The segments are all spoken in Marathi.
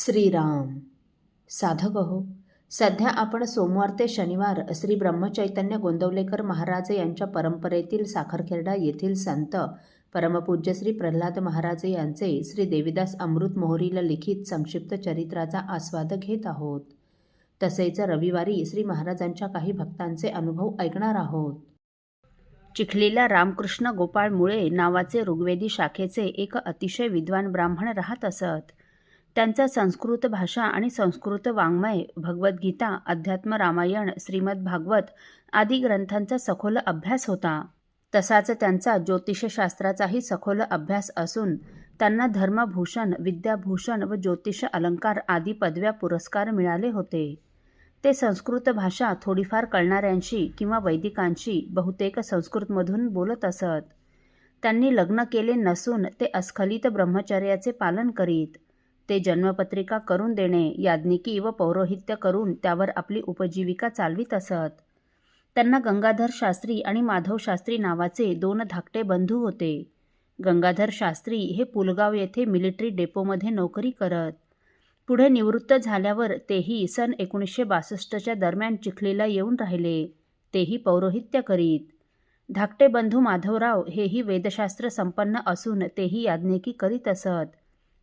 श्रीराम। साधक हो सध्या आपण सोमवार ते शनिवार श्री ब्रह्मचैतन्य गोंदवलेकर महाराज यांच्या परंपरेतील साखरखेर्डा येथील संत परमपूज्य श्री प्रल्हाद महाराज यांचे श्री देवीदास अमृत मोहरीला लिखित संक्षिप्त चरित्राचा आस्वाद घेत आहोत. तसेच रविवारी श्री महाराजांच्या काही भक्तांचे अनुभव ऐकणार आहोत. चिखलीला रामकृष्ण गोपाळ मुळे नावाचे ऋग्वेदी शाखेचे एक अतिशय विद्वान ब्राह्मण राहत असत. त्यांचा संस्कृत भाषा आणि संस्कृत वाङ्मय भगवद्गीता अध्यात्म रामायण श्रीमद भागवत आदी ग्रंथांचा सखोल अभ्यास होता. तसाच त्यांचा ज्योतिषशास्त्राचाही सखोल अभ्यास असून त्यांना धर्मभूषण विद्याभूषण व ज्योतिष अलंकार आदी पदव्या पुरस्कार मिळाले होते. ते संस्कृत भाषा थोडीफार कळणाऱ्यांशी किंवा वैदिकांशी बहुतेक संस्कृतमधून बोलत असत. त्यांनी लग्न केले नसून ते अस्खलित ब्रह्मचर्याचे पालन करीत ते जन्मपत्रिका करून देणे याज्ञिकी व पौरोहित्य करून त्यावर आपली उपजीविका चालवीत असत. त्यांना गंगाधर शास्त्री आणि माधव शास्त्री नावाचे दोन धाकटे बंधू होते. गंगाधर शास्त्री हे पुलगाव येथे मिलिटरी डेपोमध्ये नोकरी करत. पुढे निवृत्त झाल्यावर तेही सन एकोणीसशे बासष्टच्या दरम्यान चिखलीला येऊन राहिले. तेही पौरोहित्य करीत. धाकटे बंधू माधवराव हेही वेदशास्त्र संपन्न असून तेही याज्ञिकी करीत असत.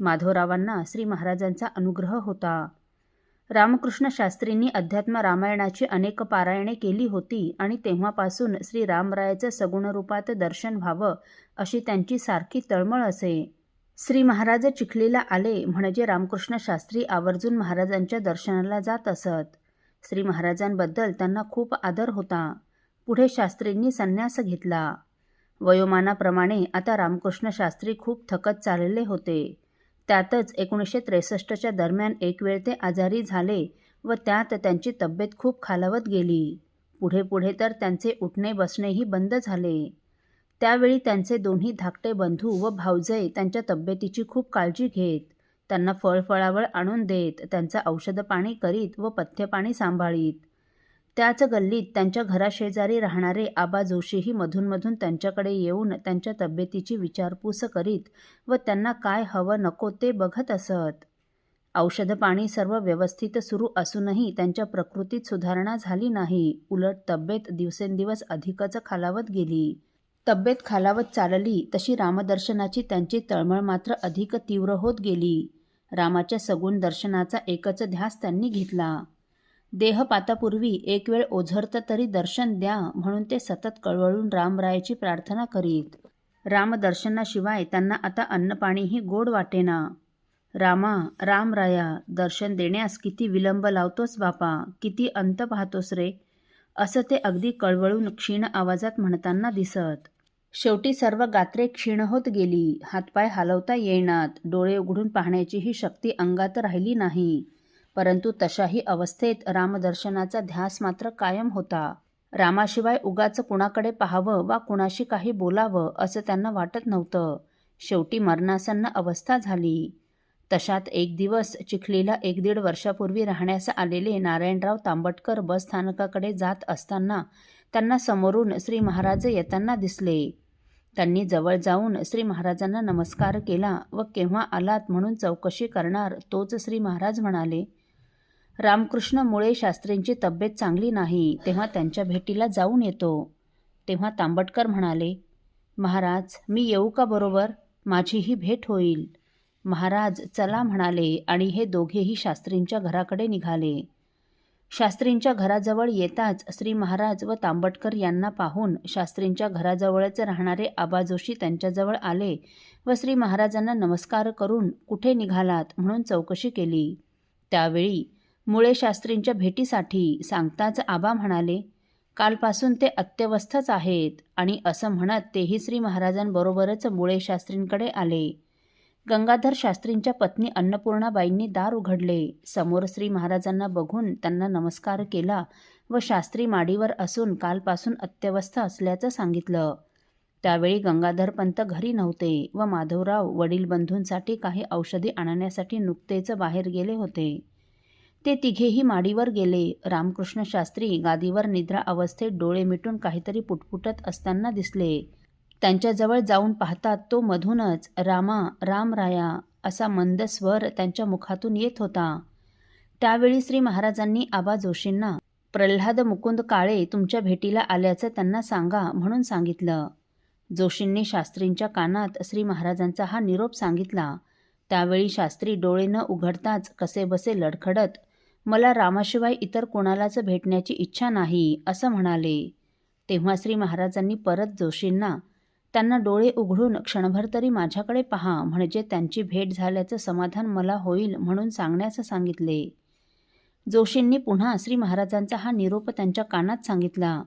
माधवरावांना श्री महाराजांचा अनुग्रह होता. रामकृष्ण शास्त्रींनी अध्यात्म रामायणाची अनेक पारायणे केली होती आणि तेव्हापासून श्री रामरायाचं सगुण रूपात दर्शन व्हावं अशी त्यांची सारखी तळमळ असे. श्री महाराज चिखलीला आले म्हणजे रामकृष्ण शास्त्री आवर्जून महाराजांच्या दर्शनाला जात असत. श्री महाराजांबद्दल त्यांना खूप आदर होता. पुढे शास्त्रींनी संन्यास घेतला. वयोमानाप्रमाणे आता रामकृष्ण शास्त्री खूप थकत चाललेले होते. त्यातच एकोणीसशे त्रेसष्टच्या दरम्यान एक वेळ ते आजारी झाले व त्यात त्यांची तब्येत खूप खालावत गेली. पुढे पुढे तर त्यांचे उठणे बसणेही बंद झाले. त्यावेळी त्यांचे दोन्ही धाकटे बंधू व भाऊजय त्यांच्या तब्येतीची खूप काळजी घेत. त्यांना फळफळावळ आणून देत त्यांचं औषधपाणी करीत व पथ्यपाणी सांभाळीत. त्याच गल्लीत त्यांच्या घराशेजारी राहणारे आबा जोशीही मधूनमधून त्यांच्याकडे येऊन त्यांच्या तब्येतीची विचारपूस करीत व त्यांना काय हवं नको ते बघत असत. औषध पाणी सर्व व्यवस्थित सुरू असूनही त्यांच्या प्रकृतीत सुधारणा झाली नाही. उलट तब्येत दिवसेंदिवस अधिकच खालावत गेली. तब्येत खालावत चालली तशी रामदर्शनाची त्यांची तळमळ मात्र अधिक तीव्र होत गेली. रामाच्या सगुण दर्शनाचा एकच ध्यास त्यांनी घेतला. देहपातापूर्वी एक वेळ ओझरत तरी दर्शन द्या म्हणून ते सतत कळवळून रामरायाची प्रार्थना करीत. रामदर्शनाशिवाय त्यांना आता अन्नपाणीही गोड वाटेना. रामा रामराया दर्शन देण्यास किती विलंब लावतोस बापा किती अंत पाहतोस रे? असं ते अगदी कळवळून क्षीण आवाजात म्हणताना दिसत. शेवटी सर्व गात्रे क्षीण होत गेली. हातपाय हलवता येईनात. डोळे उघडून पाहण्याचीही शक्ती अंगात राहिली नाही. परंतु तशाही अवस्थेत रामदर्शनाचा ध्यास मात्र कायम होता. रामाशिवाय उगाच कुणाकडे पाहावं वा कुणाशी काही बोलावं असं त्यांना वाटत नव्हतं. शेवटी मरणासन्न अवस्था झाली. तशात एक दिवस चिखलीला एक दीड वर्षापूर्वी राहण्यास आलेले नारायणराव तांबटकर बस स्थानकाकडे जात असताना त्यांना समोरून श्री महाराज येताना दिसले. त्यांनी जवळ जाऊन श्री महाराजांना नमस्कार केला व केव्हा आलात म्हणून चौकशी करणार तोच श्री महाराज म्हणाले रामकृष्ण मुळे शास्त्रींची तब्येत चांगली नाही तेव्हा त्यांच्या भेटीला जाऊन येतो. तेव्हा तांबटकर म्हणाले महाराज मी येऊ का बरोबर? माझीही भेट होईल. महाराज चला म्हणाले आणि हे दोघेही शास्त्रींच्या घराकडे निघाले. शास्त्रींच्या घराजवळ येताच श्री महाराज व तांबटकर यांना पाहून शास्त्रींच्या घराजवळच राहणारे आबा जोशी त्यांच्याजवळ आले व श्री महाराजांना नमस्कार करून कुठे निघालात? म्हणून चौकशी केली. त्यावेळी मुळे शास्त्रींच्या भेटीसाठी सांगताच आबा म्हणाले कालपासून ते अत्यवस्थच आहेत आणि असं म्हणत तेही श्री महाराजांबरोबरच मुळे शास्त्रींकडे आले. गंगाधर शास्त्रींच्या पत्नी अन्नपूर्णाबाईंनी दार उघडले. समोर श्री महाराजांना बघून त्यांना नमस्कार केला व शास्त्री माडीवर असून कालपासून अत्यवस्थ असल्याचं सांगितलं. त्यावेळी गंगाधर पंत घरी नव्हते व माधवराव वडील बंधूंसाठी काही औषधी आणण्यासाठी नुकतेच बाहेर गेले होते. ते तिघेही माडीवर गेले. रामकृष्ण शास्त्री गादीवर निद्रा अवस्थेत डोळे मिटून काहीतरी पुटपुटत असताना दिसले. त्यांच्याजवळ जाऊन पाहतात तो मधूनच रामा रामराया असा मंद स्वर त्यांच्या मुखातून येत होता. त्यावेळी श्री महाराजांनी आबा जोशींना प्रल्हाद मुकुंद काळे तुमच्या भेटीला आल्याचं त्यांना सांगा म्हणून सांगितलं. जोशींनी शास्त्रींच्या कानात श्री महाराजांचा हा निरोप सांगितला. त्यावेळी शास्त्री डोळे न उघडताच कसेबसे लडखडत मला रामाशिवाय इतर कोणालाच भेटण्याची इच्छा नाही असं म्हणाले. तेव्हा श्री महाराजांनी परत जोशींना त्यांना डोळे उघडून क्षणभर तरी माझ्याकडे पहा म्हणजे त्यांची भेट झाल्याचं समाधान मला होईल म्हणून सांगण्याचं सांगितले जोशींनी पुन्हा श्री महाराजांचा हा निरोप त्यांच्या कानात सांगितला.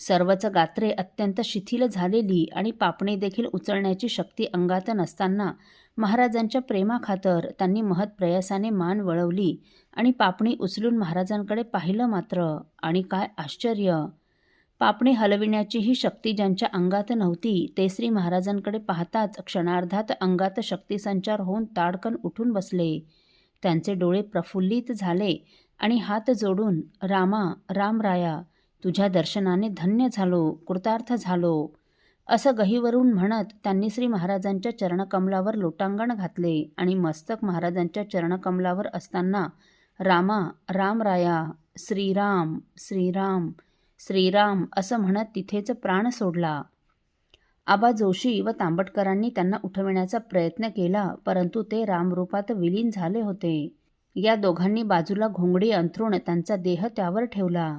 सर्वच गात्रे अत्यंत शिथिल झालेली आणि पापणी देखील उचलण्याची शक्ती अंगात नसताना महाराजांच्या प्रेमाखातर त्यांनी महत्प्रयासाने मान वळवली आणि पापणी उचलून महाराजांकडे पाहिलं मात्र आणि काय आश्चर्य! पापणी हलविण्याची ही शक्ती ज्यांच्या अंगात नव्हती ते श्री महाराजांकडे पाहताच क्षणार्धात अंगात शक्तिसंचार होऊन ताडकन उठून बसले. त्यांचे डोळे प्रफुल्लित झाले आणि हात जोडून रामा रामराया तुझ्या दर्शनाने धन्य झालो कृतार्थ झालो. असं गहीवरून म्हणत त्यांनी श्री महाराजांच्या चरणकमलावर लोटांगण घातले आणि मस्तक महाराजांच्या चरणकमलावर असताना रामा रामराया श्रीराम श्रीराम श्रीराम असं म्हणत तिथेच प्राण सोडला. आबा जोशी व तांबटकरांनी त्यांना उठविण्याचा प्रयत्न केला परंतु ते रामरूपात विलीन झाले होते. या दोघांनी बाजूला घोंगडी अंथरूण त्यांचा देह त्यावर ठेवला.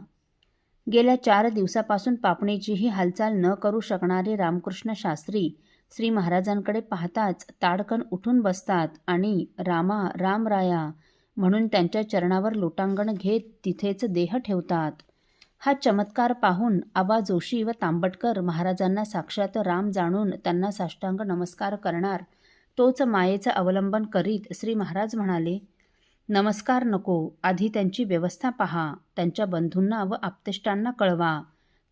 गेल्या चार दिवसापासून पापणीचीही हालचाल न करू शकणारे रामकृष्ण शास्त्री श्री महाराजांकडे पाहताच ताडकन उठून बसतात आणि रामा रामराया म्हणून त्यांच्या चरणावर लोटांगण घेत तिथेच देह ठेवतात. हा चमत्कार पाहून आबा जोशी व तांबटकर महाराजांना साक्षात राम जाणून त्यांना साष्टांग नमस्कार करणार तोच मायेचं अवलंबन करीत श्री महाराज म्हणाले नमस्कार नको. आधी त्यांची व्यवस्था पहा. त्यांच्या बंधूंना व आप्तेष्टांना कळवा.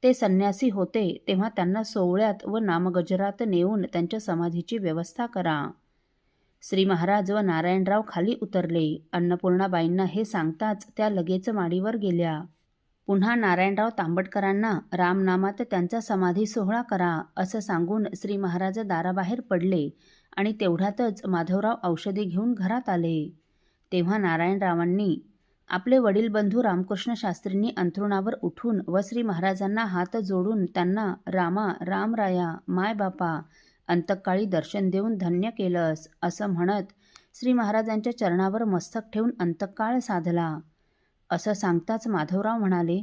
ते संन्यासी होते तेव्हा त्यांना सोवळ्यात व नामगजरात नेऊन त्यांच्या समाधीची व्यवस्था करा. श्री महाराज व नारायणराव खाली उतरले. अन्नपूर्णाबाईंना हे सांगताच त्या लगेच माडीवर गेल्या. पुन्हा नारायणराव तांबटकरांना रामनामात त्यांचा समाधी सोहळा करा असं सांगून श्री महाराज दाराबाहेर पडले आणि तेवढ्यातच माधवराव औषधी घेऊन घरात आले. तेव्हा नारायणरावांनी आपले वडील बंधू रामकृष्ण शास्त्रींनी अंथरुणावर उठून व श्री महाराजांना हात जोडून त्यांना रामा रामराया माय बापा अंतकाळी दर्शन देऊन धन्य केलंस असं म्हणत श्री महाराजांच्या चरणावर मस्तक ठेवून अंतकाळ साधला. असं सांगताच माधवराव म्हणाले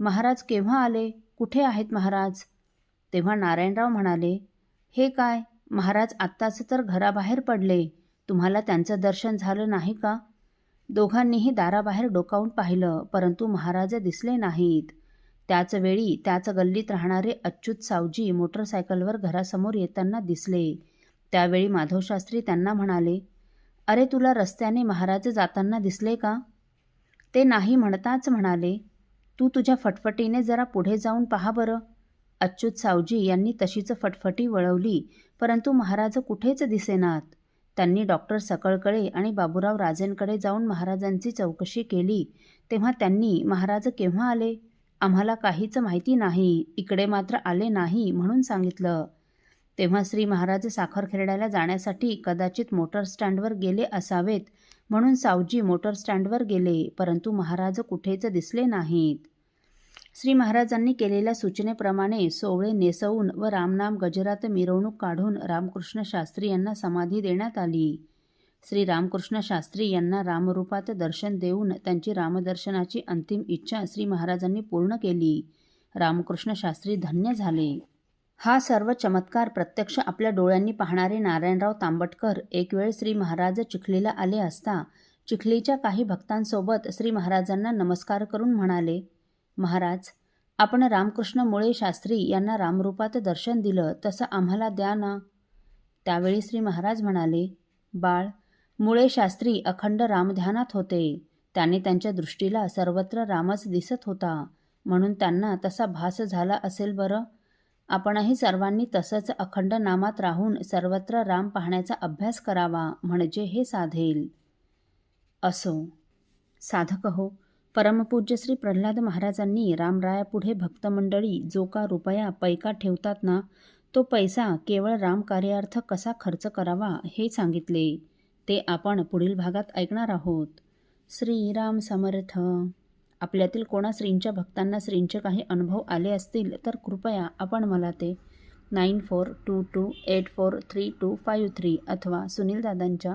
महाराज केव्हा आले? कुठे आहेत महाराज? तेव्हा नारायणराव म्हणाले हे काय? महाराज आत्ताच तर घराबाहेर पडले. तुम्हाला त्यांचं दर्शन झालं नाही का? दोघांनीही दाराबाहेर डोकावून पाहिलं परंतु महाराज दिसले नाहीत. त्याच वेळी त्याच गल्लीत राहणारे अच्युत सावजी मोटरसायकलवर घरासमोर येताना दिसले. त्यावेळी माधवशास्त्री त्यांना म्हणाले अरे तुला रस्त्याने महाराज जाताना दिसले का? ते नाही म्हणताच म्हणाले. तू तुझ्या फटफटीने जरा पुढे जाऊन पहा बरं. अच्युत सावजी यांनी तशीच फटफटी वळवली परंतु महाराज कुठेच दिसेनात. त्यांनी डॉक्टर सकळकडे आणि बाबूराव राजेंकडे जाऊन महाराजांची चौकशी केली. तेव्हा त्यांनी महाराज केव्हा आले? आम्हाला काहीच माहिती नाही इकडे मात्र आले नाही म्हणून सांगितलं. तेव्हा श्री महाराज साखरखेरड्याला जाण्यासाठी कदाचित मोटर स्टँडवर गेले असावेत म्हणून सावजी मोटर स्टँडवर गेले परंतु महाराज कुठेच दिसले नाहीत. श्री महाराजांनी केलेल्या सूचनेप्रमाणे सोवळे नेसवून व रामनाम गजरात मिरवणूक काढून रामकृष्ण शास्त्री यांना समाधी देण्यात आली. श्री रामकृष्ण शास्त्री यांना रामरूपात दर्शन देऊन त्यांची रामदर्शनाची अंतिम इच्छा श्री महाराजांनी पूर्ण केली. रामकृष्ण शास्त्री धन्य झाले. हा सर्व चमत्कार प्रत्यक्ष आपल्या डोळ्यांनी पाहणारे नारायणराव तांबटकर एक वेळ श्री महाराज चिखलीला आले असता चिखलीच्या काही भक्तांसोबत श्री महाराजांना नमस्कार करून म्हणाले महाराज आपण रामकृष्ण मुळे शास्त्री यांना रामरूपात दर्शन दिलं तसं आम्हाला द्या ना. त्यावेळी श्री महाराज म्हणाले बाळ मुळे शास्त्री अखंड रामध्यानात होते. त्याने त्यांच्या दृष्टीला सर्वत्र रामच दिसत होता. म्हणून त्यांना तसा भास झाला असेल बरं. आपणही सर्वांनी तसंच अखंड नामात राहून सर्वत्र राम पाहण्याचा अभ्यास करावा म्हणजे हे साधेल. असो. साधक हो परमपूज्य श्री प्रल्हाद महाराजांनी रामरायापुढे भक्तमंडळी जो का रुपया पैका ठेवतात ना तो पैसा केवळ रामकार्यार्थ कसा खर्च करावा हे सांगितले. ते आपण पुढील भागात ऐकणार आहोत. श्रीराम समर्थ. आपल्यातील कोणा श्रींच्या भक्तांना श्रींचे काही अनुभव आले असतील तर कृपया आपण मला ते nine four two two eight four three two five three अथवा सुनील दादांच्या